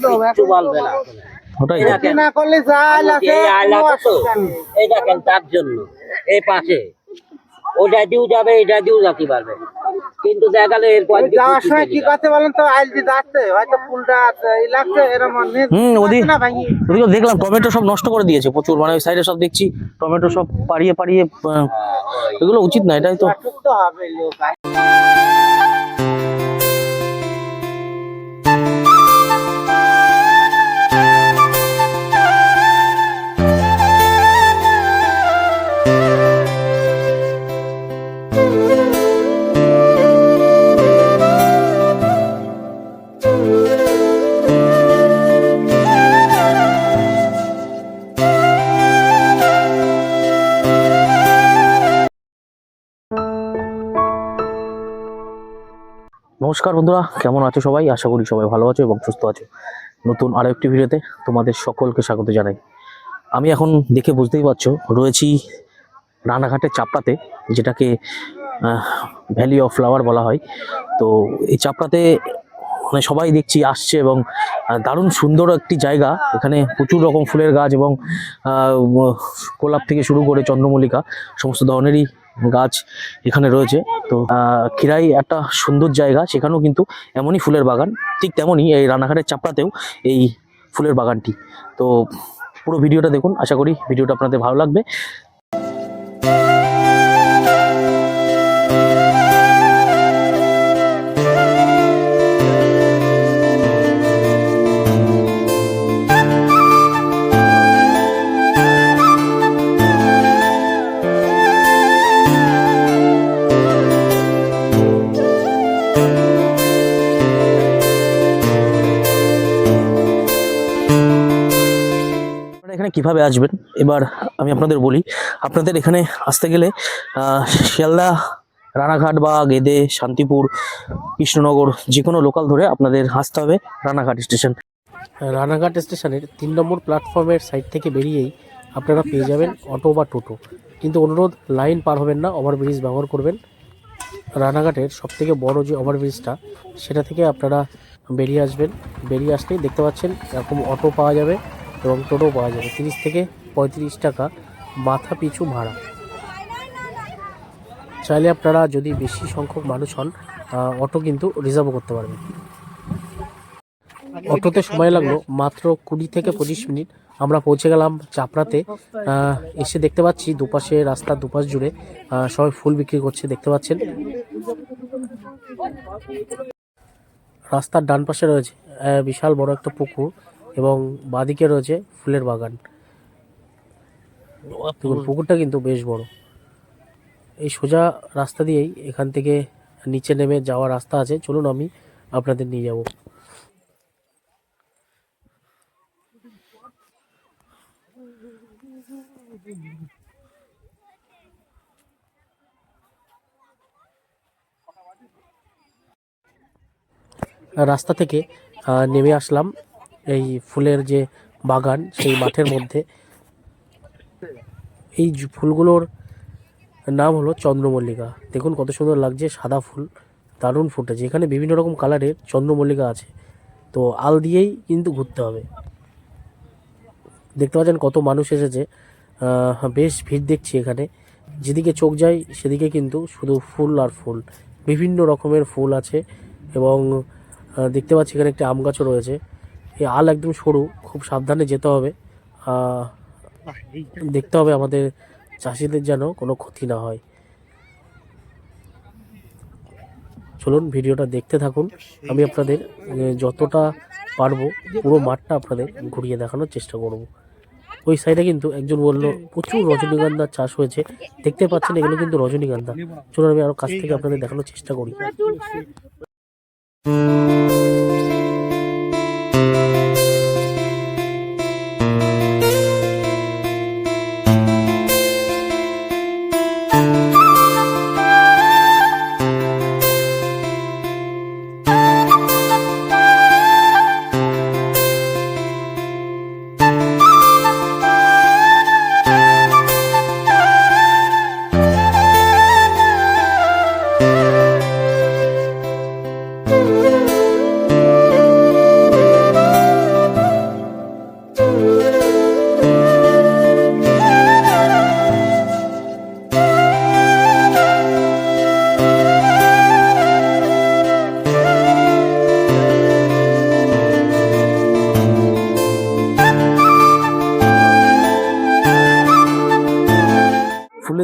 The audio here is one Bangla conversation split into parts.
কিচ্ছু বলবে না। ওটাই। না করলে যা লাগে এই আইলা তো এই দেখেন তার জন্য এই পাশে। ওটা দিয়েও যাবে এটা দিয়েও যেতে পারবে। কিন্তু দেখা গেল এরপর যাওয়ার সময় কি। করতে বলেন তো আইল দিয়ে যাচ্ছে হয়তো ফুলটা আছে, লাগছে হুম ওদিক দেখলাম টমেটো সব নষ্ট করে দিয়েছে প্রচুর মানে ওই সাইডে সব দেখছি টমেটো সব পাড়িয়ে পাড়িয়ে এগুলো উচিত না এটাই তো তো হবে নমস্কার বন্ধুরা, কেমন আছো সবাই? আশা করি সবাই ভালো আছো এবং সুস্থ আছো। নতুন আরও একটি ভিডিওতে তোমাদের সকলকে স্বাগত জানাই। আমি এখন দেখে বুঝতেই পারছ, রয়েছি রানাঘাটের চাপড়াতে, যেটাকে ভ্যালি অফ ফ্লাওয়ার বলা হয়। তো এই চাপড়াতে মানে সবাই দেখছি, আসছে এবং দারুণ সুন্দর একটি জায়গা। এখানে প্রচুর রকম ফুলের গাছ এবং গোলাপ থেকে শুরু করে চন্দ্রমল্লিকা, সমস্ত ধরনেরই গাছ এখানে রয়েছে। তো খিরাই একটা সুন্দর জায়গা। সেখানেও কিন্তু এমনই ফুলের বাগান। ঠিক তেমনই এই রানাঘাটের চাপড়াতেও এই ফুলের বাগানটি। তো, পুরো ভিডিওটা দেখুন। আশা করি ভিডিওটা আপনাদের ভালো লাগবে। কীভাবে আসবেন? এবার আমি আপনাদের বলি, আপনাদের এখানে আসতে গেলে শিয়ালদা, রানাঘাট বা গেদে, শান্তিপুর, কৃষ্ণনগর যে কোনো লোকাল ধরে আপনাদের আসতে হবে রানাঘাট স্টেশন। রানাঘাট স্টেশনের তিন নম্বর প্ল্যাটফর্মের সাইড থেকে বেরিয়েই আপনারা পেয়ে যাবেন অটো বা টোটো কিন্তু অনুরোধ লাইন পার হবেন না ওভারব্রিজ ব্যবহার করবেন। রানাঘাটের সব থেকে বড় যে ওভারব্রিজটা সেটা থেকে আপনারা বেরিয়ে আসবেন। বেরিয়ে আসলেই দেখতে পাচ্ছেন এরকম অটো পাওয়া যাবে। এবং টোটো পাওয়া যাবে। তিরিশ থেকে পঁয়ত্রিশ টাকা মাথা পিছু ভাড়া। চাইলে আপনারা যদি বেশি সংখ্যক মানুষ হন অটো কিন্তু রিজার্ভ করতে পারবেন। অটোতে সময় লাগল মাত্র কুড়ি থেকে পঁচিশ মিনিট। আমরা পৌঁছে গেলাম চাপড়াতে। এসে দেখতে পাচ্ছি দুপাশে রাস্তার দুপাশ জুড়ে সবাই ফুল বিক্রি করছে, দেখতে পাচ্ছেন। রাস্তার ডান পাশে রয়েছে বিশাল বড় একটা পুকুর। এবং বাঁদিকে রয়েছে ফুলের বাগান। দেখুন পুকুরটা কিন্তু বেশ বড়। এই সোজা রাস্তা দিয়েই এখান থেকে নিচে নেমে যাওয়ার রাস্তা আছে। চলুন আমি আপনাদের নিয়ে যাব। রাস্তা থেকে আহ, নেমে আসলাম। এই ফুলের যে বাগান সেই মাঠের মধ্যে। এই ফুলগুলোর নাম হলো চন্দ্রমল্লিকা। দেখুন কত সুন্দর লাগছে, সাদা ফুল, দারুণ ফুটেছে এখানে বিভিন্ন রকম কালারের চন্দ্রমল্লিকা আছে। তো আল দিয়েই কিন্তু ঘুরতে হবে। দেখতে পাচ্ছেন কত মানুষ এসেছে। বেশ ভিড় দেখছি এখানে। যেদিকে চোখ যায় সেদিকে কিন্তু শুধু ফুল আর ফুল। বিভিন্ন রকমের ফুল আছে এবং দেখতে পাচ্ছি এখানে একটি আম গাছও রয়েছে। এই আল একদম সরু, খুব সাবধানে যেতে হবে। দেখতে হবে আমাদের চাষিদের যেন কোনো ক্ষতি না হয়। চলুন ভিডিওটা দেখতে থাকুন। আমি আপনাদের যতটা পারব পুরো মাঠটা আপনাদের ঘুরিয়ে দেখানোর চেষ্টা করব। ওই সাইডে কিন্তু একজন বলল, প্রচুর রজনীগন্ধার চাষ হয়েছে। দেখতে পাচ্ছেন, এগুলো কিন্তু রজনীগন্ধা। চলুন আমি আরও কাছ থেকে আপনাদের দেখানোর চেষ্টা করি।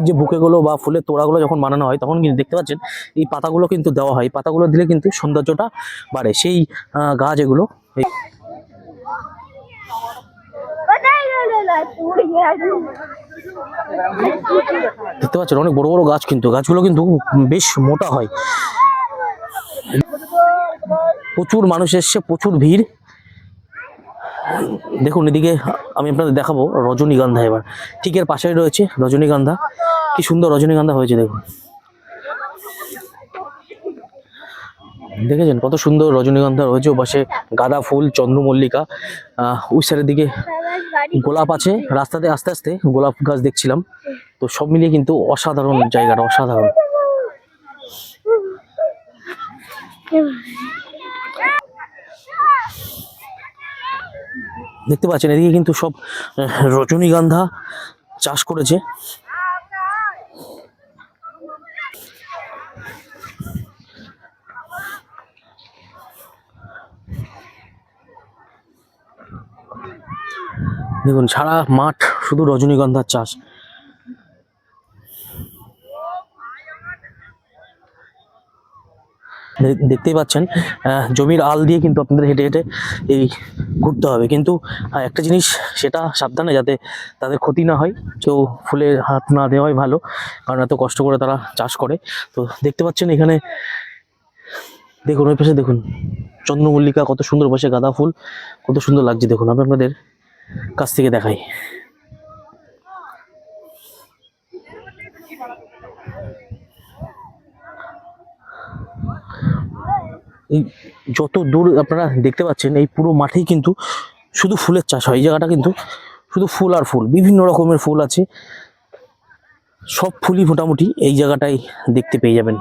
যে বুকেগুলো বা ফুলের তোড়াগুলো যখন বানানো হয়, তখন কিন্তু দেখতে পাচ্ছেন এই পাতাগুলো কিন্তু দেওয়া হয়। পাতাগুলো দিলে কিন্তু সৌন্দর্যটা বাড়ে। সেই গাছ এগুলো দেখতে পাচ্ছেন অনেক বড় বড় গাছ কিন্তু। গাছগুলো কিন্তু বেশ মোটা হয়। প্রচুর মানুষ এসছে, প্রচুর ভিড়। দেখুন, এদিকে আমি আপনাদের দেখাবো রজনীগন্ধা এবার। ঠিক এর পাশেই রয়েছে রজনীগন্ধা। কি সুন্দর রজনীগন্ধা হয়েছে, দেখুন। দেখেছেন কত সুন্দর রজনীগন্ধা রয়েছে ও পাশে গাঁদা ফুল, চন্দ্রমল্লিকা। ওই সাইডের দিকে গোলাপ আছে। রাস্তাতে আস্তে আস্তে গোলাপ গাছ দেখছিলাম। তো সব মিলিয়ে কিন্তু অসাধারণ জায়গাটা, অসাধারণ। দেখতে পাচ্ছেন এদিকে কিন্তু সব রজনীগন্ধা চাষ করেছে। দেখুন সারা মাঠ শুধু রজনীগন্ধার চাষ। দেখতেই পাচ্ছেন জমির আল দিয়ে কিন্তু আপনাদের হেঁটে হেঁটে এই ঘুরতে হবে। কিন্তু একটা জিনিস সেটা সাবধানে যাতে তাদের ক্ষতি না হয় কেউ ফুলের হাত না দেওয়াই ভালো, কারণ এত কষ্ট করে তারা চাষ করে। তো দেখতে পাচ্ছেন এখানে, দেখুন, ওই পাশে দেখুন, চন্দ্রমল্লিকা কত সুন্দর বসে গাঁদা ফুল, কত সুন্দর লাগছে। দেখুন, আমি আপনাদের কাছ থেকে দেখাই। এই যত দূর আপনারা দেখতে পাচ্ছেন, এই পুরো মাঠেই কিন্তু শুধু ফুলের চাষ হয়। এই জায়গাটা কিন্তু শুধু ফুল আর ফুল, বিভিন্ন রকমের ফুল আছে। সব ফুলই মোটামুটি এই জায়গাটাই দেখতে পেয়ে যাবেন।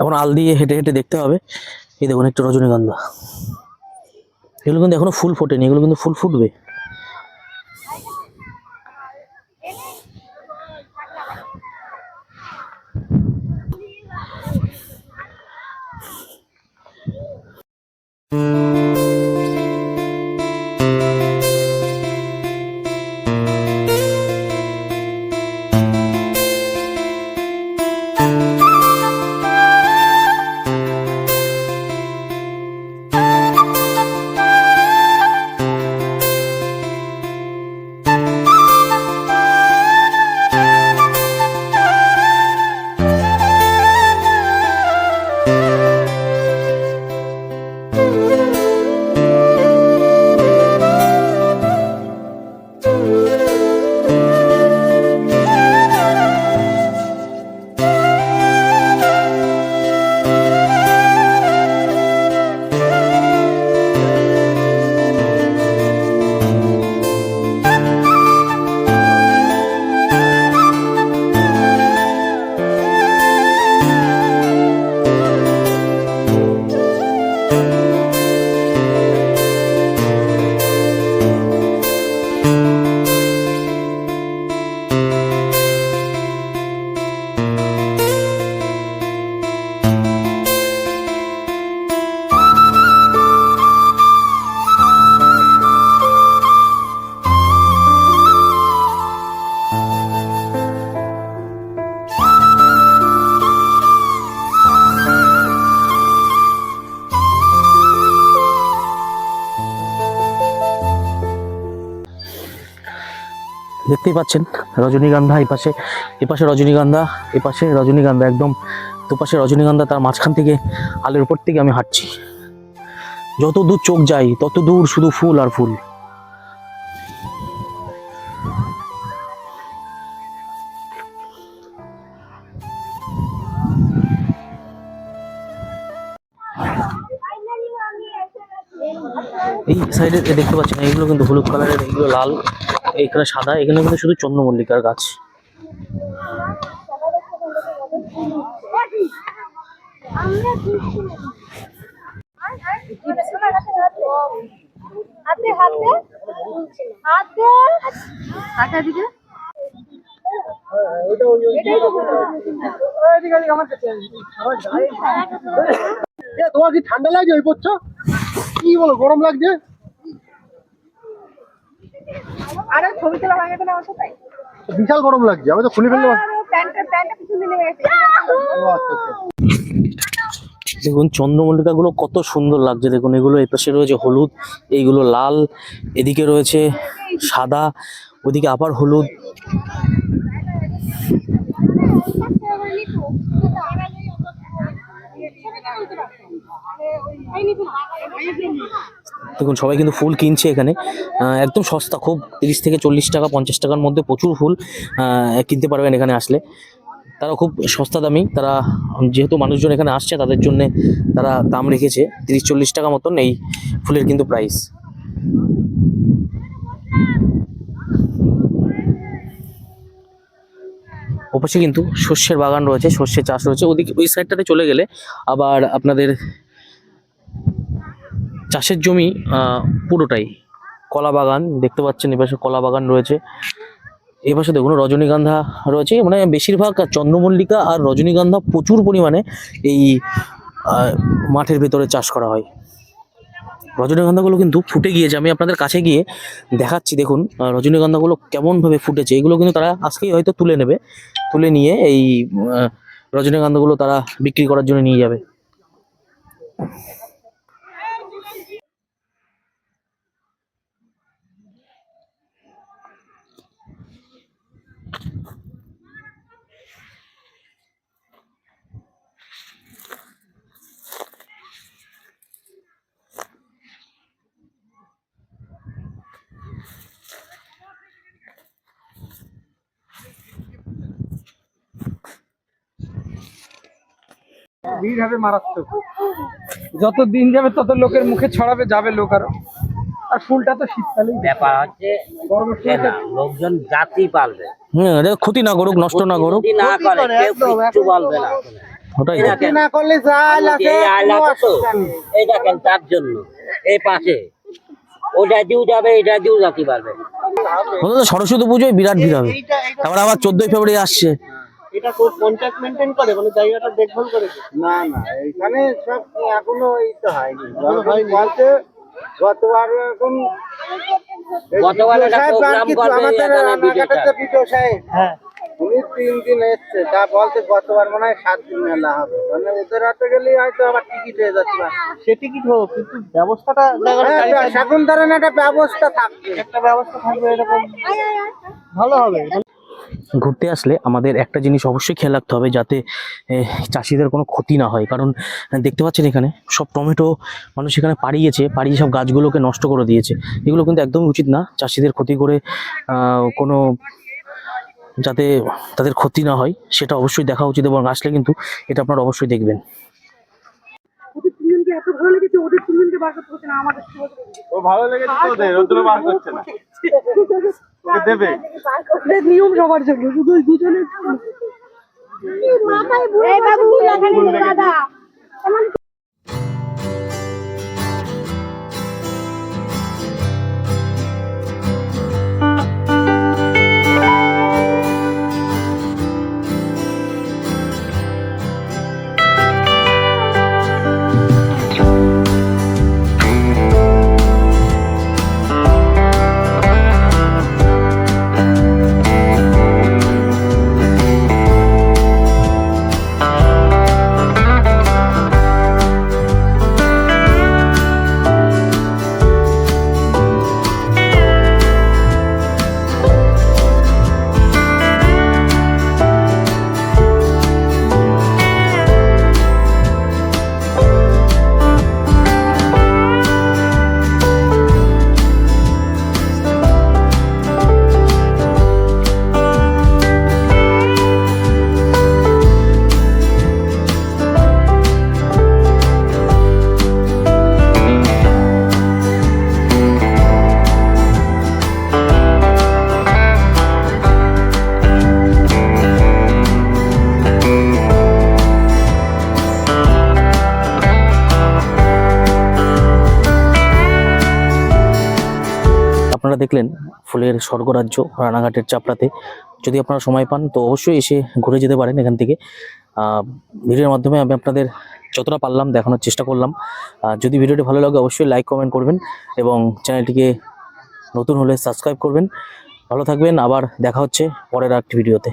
এখন আল দিয়ে হেঁটে হেঁটে দেখতে হবে। এই দেখুন, একটু রজনীগন্ধা। এগুলো কিন্তু এখনও ফুল ফোটেনি, এগুলো কিন্তু ফুল ফুটবে। দেখতেই পাচ্ছেন, রজনীগন্ধা এই পাশে এ পাশে রজনীগন্ধা এ পাশে রজনীগন্ধা, একদম দুপাশে রজনীগন্ধা, তার মাঝখান থেকে আলের উপর থেকে আমি হাঁটছি। যত দূর চোখ যায়, তত দূর শুধু ফুল আর ফুল। এই সাইডে দেখতে পাচ্ছেন, এইগুলো কিন্তু হলুদ কালারের, এইগুলো লাল। এখানে সাদা, এখানে কিন্তু শুধু চন্দ্রমল্লিকার গাছ। তোমার কি ঠান্ডা লাগছে ওই পড়ছো কি বলো, গরম লাগছে? আরে ছবি তোলা হয়ে গেছে না আমার সাথে বিশাল গরম লাগছে আমি তো খুলে ফেললাম। আচ্ছা আচ্ছা। দেখুন চন্দ্রমল্লিকাগুলো কত সুন্দর লাগছে। দেখুন এগুলো এই পাশে রয়েছে হলুদ এইগুলো লাল এদিকে রয়েছে সাদা ওদিকে আবার হলুদ। দেখুন, সবাই কিন্তু ফুল কিনছে এখানে। একদম সস্তা, খুব তিরিশ থেকে চল্লিশ টাকা, পঞ্চাশ টাকার মধ্যে প্রচুর ফুল কিনতে পারবেন এখানে আসলে। তারা খুব সস্তা দামি, তারা যেহেতু মানুষজন এখানে আসছে, তাদের জন্য তারা দাম রেখেছে। তিরিশ চল্লিশ টাকা মতন এই ফুলের কিন্তু প্রাইস ওপাশে কিন্তু শস্যের বাগান রয়েছে শস্যের চাষ রয়েছে। ওদিকে ওই সাইডটাতে চলে গেলে আবার আপনাদের চাষের জমি পুরোটাই। কলা বাগান, দেখতে পাচ্ছেন এপাশে কলা বাগান রয়েছে। এই পাশে দেখুন, রজনীগন্ধা রয়েছে। মানে বেশিরভাগ চন্দ্রমল্লিকা আর রজনীগন্ধা প্রচুর পরিমাণে এই মাঠের ভেতরে চাষ করা হয়। রজনীগন্ধাগুলো কিন্তু ফুটে গিয়েছে। আমি আপনাদের কাছে গিয়ে দেখাচ্ছি, দেখুন রজনীগন্ধাগুলো কেমনভাবে ফুটেছে। এগুলো কিন্তু তারা আজকেই হয়তো তুলে নেবে। তুলে নিয়ে এই রজনীগন্ধাগুলো তারা বিক্রি করার জন্য নিয়ে যাবে। ভিড় হবে মারাত্মক। যত দিন যাবে তত লোকের মুখে ছড়াবে যাবে লোক আরও। আর ফুলটা তো শীতকালেই। ব্যাপার হচ্ছে লোকজন জাতি পালবে। হ্যাঁ ক্ষতি না করুক নষ্ট না করুক। না করে কেউ কিচ্ছু বলবে না। ওটাই। না করলে আছে এই দেখেন তার জন্য এই পাশে। ওটা যাবে এটা পারবে সরস্বতী পুজোয় বিরাট ভিড় হবে। তারপর আবার চোদ্দই ফেব্রুয়ারি আসছে। এটা খুব কন্ট্যাক্ট মেনটেন করে মানে জায়গাটা দেখভাল করে না না এখানে সব এখনও এই তো হয়নি? বলতে গতবার এখন গতবার আমাদের রানাঘাটের বিজয় সাহেব। হ্যাঁ। উনি তিন দিন এসছে তা বলতে গতবার মনে হয় সাত দিন মেলা হবে। মানে ওদের হাতে গেলেই হয়তো আবার টিকিট হয়ে যাচ্ছে। সে টিকিট হোক কিন্তু ব্যবস্থাটা হ্যাঁ, একটা ব্যবস্থা থাকবে। একটা ব্যবস্থা থাকবে এরকম ভালো হবে। ঘুরতে আসলে আমাদের একটা জিনিস অবশ্যই খেয়াল রাখতে হবে যাতে চাষিদের কোনো ক্ষতি না হয়। কারণ দেখতে পাচ্ছেন এখানে সব টমেটো মানুষ এখানে পাড়িয়েছে পাড়িয়ে সব গাছগুলোকে নষ্ট করে দিয়েছে। এগুলো কিন্তু একদমই উচিত না চাষিদের ক্ষতি করে কোনো যাতে তাদের ক্ষতি না হয় সেটা অবশ্যই দেখা উচিত এবং আসলে কিন্তু এটা আপনারা অবশ্যই দেখবেন। এত ভালো লেগেছে? ওদের তিনজনকে বার করতে হচ্ছে না আমাদের? ভালো লেগেছে ওদের ওদের বার করছে না। দেবে? নিয়ম সবার জন্য শুধু ওই দুজনের জন্য। আপনারা দেখলেন ফুলের স্বর্গরাজ্য রানাঘাটের চাপড়াতে। যদি আপনারা সময় পান, তো অবশ্যই এসে ঘুরে যেতে পারেন এখান থেকে। ভিডিওর মাধ্যমে আমি আপনাদের যতটা পারলাম দেখানোর চেষ্টা করলাম। যদি ভিডিওটি ভালো লাগে, অবশ্যই লাইক কমেন্ট করবেন এবং চ্যানেলটিকে নতুন হলে সাবস্ক্রাইব করবেন। ভালো থাকবেন, আবার দেখা হচ্ছে পরের একটি ভিডিওতে।